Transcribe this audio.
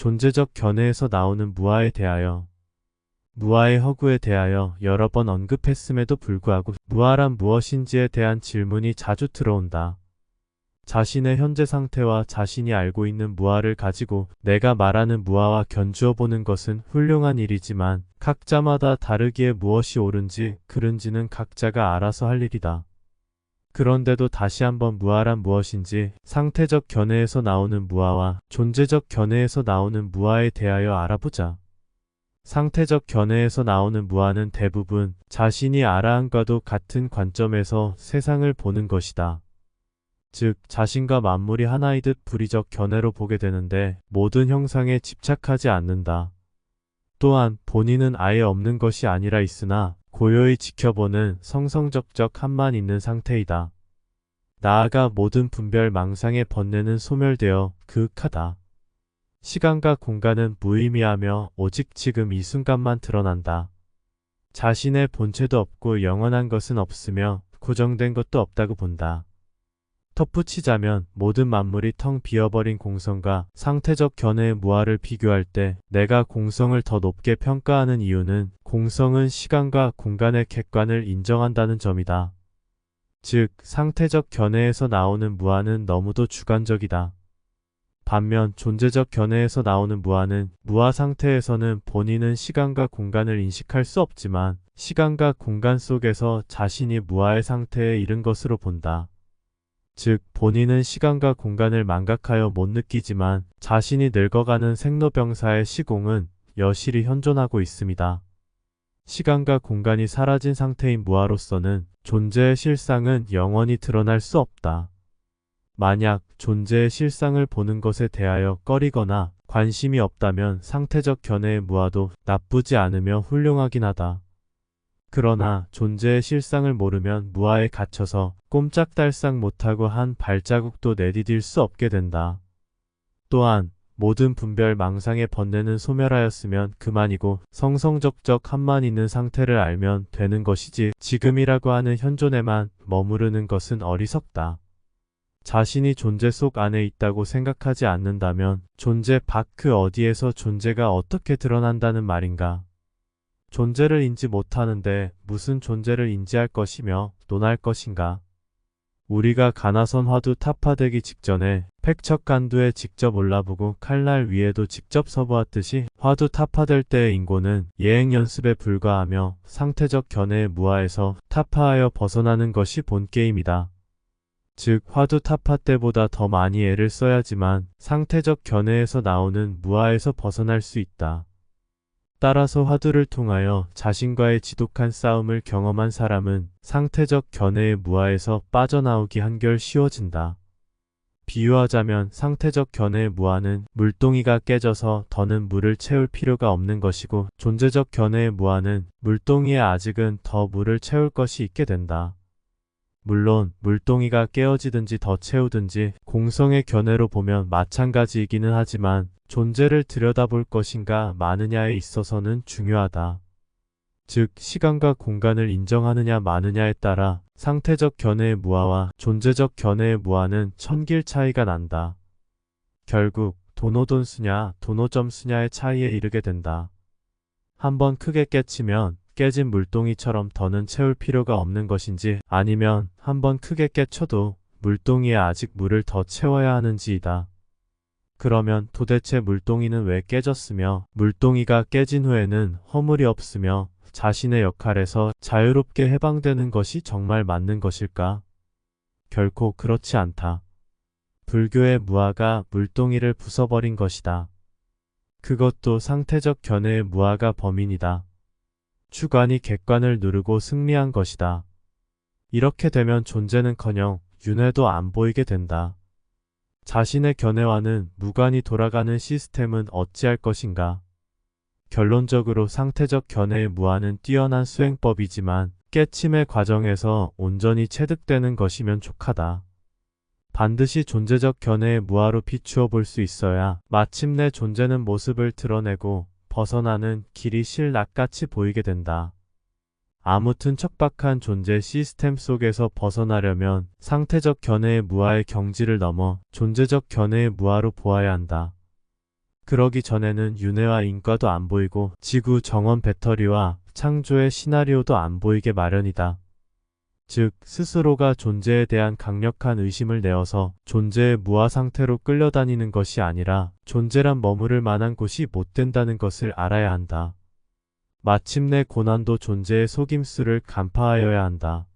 존재적 견해에서 나오는 무아에 대하여 무아의 허구에 대하여 여러 번 언급했음에도 불구하고 무아란 무엇인지에 대한 질문이 자주 들어온다. 자신의 현재 상태와 자신이 알고 있는 무아를 가지고 내가 말하는 무아와 견주어 보는 것은 훌륭한 일이지만 각자마다 다르기에 무엇이 옳은지 그른지는 각자가 알아서 할 일이다. 그런데도 다시 한번 무아란 무엇인지 상태적 견해에서 나오는 무아와 존재적 견해에서 나오는 무아에 대하여 알아보자. 상태적 견해에서 나오는 무아는 대부분 자신이 알아함과도 같은 관점에서 세상을 보는 것이다. 즉, 자신과 만물이 하나이듯 불의적 견해로 보게 되는데 모든 형상에 집착하지 않는다. 또한 본인은 아예 없는 것이 아니라 있으나 고요히 지켜보는 성성적적함만 있는 상태이다. 나아가 모든 분별 망상에 번뇌는 소멸되어 그윽하다. 시간과 공간은 무의미하며 오직 지금 이 순간만 드러난다. 자신의 본체도 없고 영원한 것은 없으며 고정된 것도 없다고 본다. 덧붙이자면 모든 만물이 텅 비어버린 공성과 상태적 견해의 무아를 비교할 때 내가 공성을 더 높게 평가하는 이유는 공성은 시간과 공간의 객관을 인정한다는 점이다. 즉, 상태적 견해에서 나오는 무아는 너무도 주관적이다. 반면 존재적 견해에서 나오는 무아는 무아 상태에서는 본인은 시간과 공간을 인식할 수 없지만 시간과 공간 속에서 자신이 무아의 상태에 이른 것으로 본다. 즉, 본인은 시간과 공간을 망각하여 못 느끼지만 자신이 늙어가는 생로병사의 시공은 여실히 현존하고 있습니다. 시간과 공간이 사라진 상태인 무아로서는 존재의 실상은 영원히 드러날 수 없다. 만약 존재의 실상을 보는 것에 대하여 꺼리거나 관심이 없다면 상태적 견해의 무아도 나쁘지 않으며 훌륭하긴 하다. 그러나 존재의 실상을 모르면 무아에 갇혀서 꼼짝달싹 못하고 한 발자국도 내디딜 수 없게 된다. 또한 모든 분별 망상의 번뇌는 소멸하였으면 그만이고 성성적적 한만 있는 상태를 알면 되는 것이지 지금이라고 하는 현존에만 머무르는 것은 어리석다. 자신이 존재 속 안에 있다고 생각하지 않는다면 존재 밖 그 어디에서 존재가 어떻게 드러난다는 말인가? 존재를 인지 못하는데 무슨 존재를 인지할 것이며 논할 것인가? 우리가 가나선 화두 타파되기 직전에 팩척간두에 직접 올라보고 칼날 위에도 직접 서보았듯이 화두 타파될 때의 인고는 예행 연습에 불과하며 상태적 견해의 무아에서 타파하여 벗어나는 것이 본 게임이다. 즉 화두 타파 때보다 더 많이 애를 써야지만 상태적 견해에서 나오는 무아에서 벗어날 수 있다. 따라서 화두를 통하여 자신과의 지독한 싸움을 경험한 사람은 상태적 견해의 무아에서 빠져나오기 한결 쉬워진다. 비유하자면 상태적 견해의 무아는 물동이가 깨져서 더는 물을 채울 필요가 없는 것이고 존재적 견해의 무아는 물동이에 아직은 더 물을 채울 것이 있게 된다. 물론 물동이가 깨어지든지 더 채우든지 공성의 견해로 보면 마찬가지이기는 하지만 존재를 들여다볼 것인가 마느냐에 있어서는 중요하다. 즉 시간과 공간을 인정하느냐 마느냐에 따라 상태적 견해의 무아와 존재적 견해의 무아는 천길 차이가 난다. 결국 도노돈 수냐 도노점 수냐의 차이에 이르게 된다. 한번 크게 깨치면 깨진 물동이처럼 더는 채울 필요가 없는 것인지 아니면 한번 크게 깨쳐도 물동이에 아직 물을 더 채워야 하는지이다. 그러면 도대체 물동이는 왜 깨졌으며 물동이가 깨진 후에는 허물이 없으며 자신의 역할에서 자유롭게 해방되는 것이 정말 맞는 것일까? 결코 그렇지 않다. 불교의 무아가 물동이를 부숴버린 것이다. 그것도 상태적 견해의 무아가 범인이다. 주관이 객관을 누르고 승리한 것이다. 이렇게 되면 존재는커녕 윤회도 안 보이게 된다. 자신의 견해와는 무관히 돌아가는 시스템은 어찌할 것인가? 결론적으로 상태적 견해의 무한은 뛰어난 수행법이지만 깨침의 과정에서 온전히 체득되는 것이면 족하다. 반드시 존재적 견해의 무아로 비추어 볼 수 있어야 마침내 존재는 모습을 드러내고 벗어나는 길이 실낙같이 보이게 된다. 아무튼 척박한 존재 시스템 속에서 벗어나려면 상태적 견해의 무아의 경지를 넘어 존재적 견해의 무아로 보아야 한다. 그러기 전에는 윤회와 인과도 안 보이고 지구 정원 배터리와 창조의 시나리오도 안 보이게 마련이다. 즉, 스스로가 존재에 대한 강력한 의심을 내어서 존재의 무아 상태로 끌려다니는 것이 아니라 존재란 머무를 만한 곳이 못 된다는 것을 알아야 한다. 마침내 고난도 존재의 속임수를 간파하여야 한다.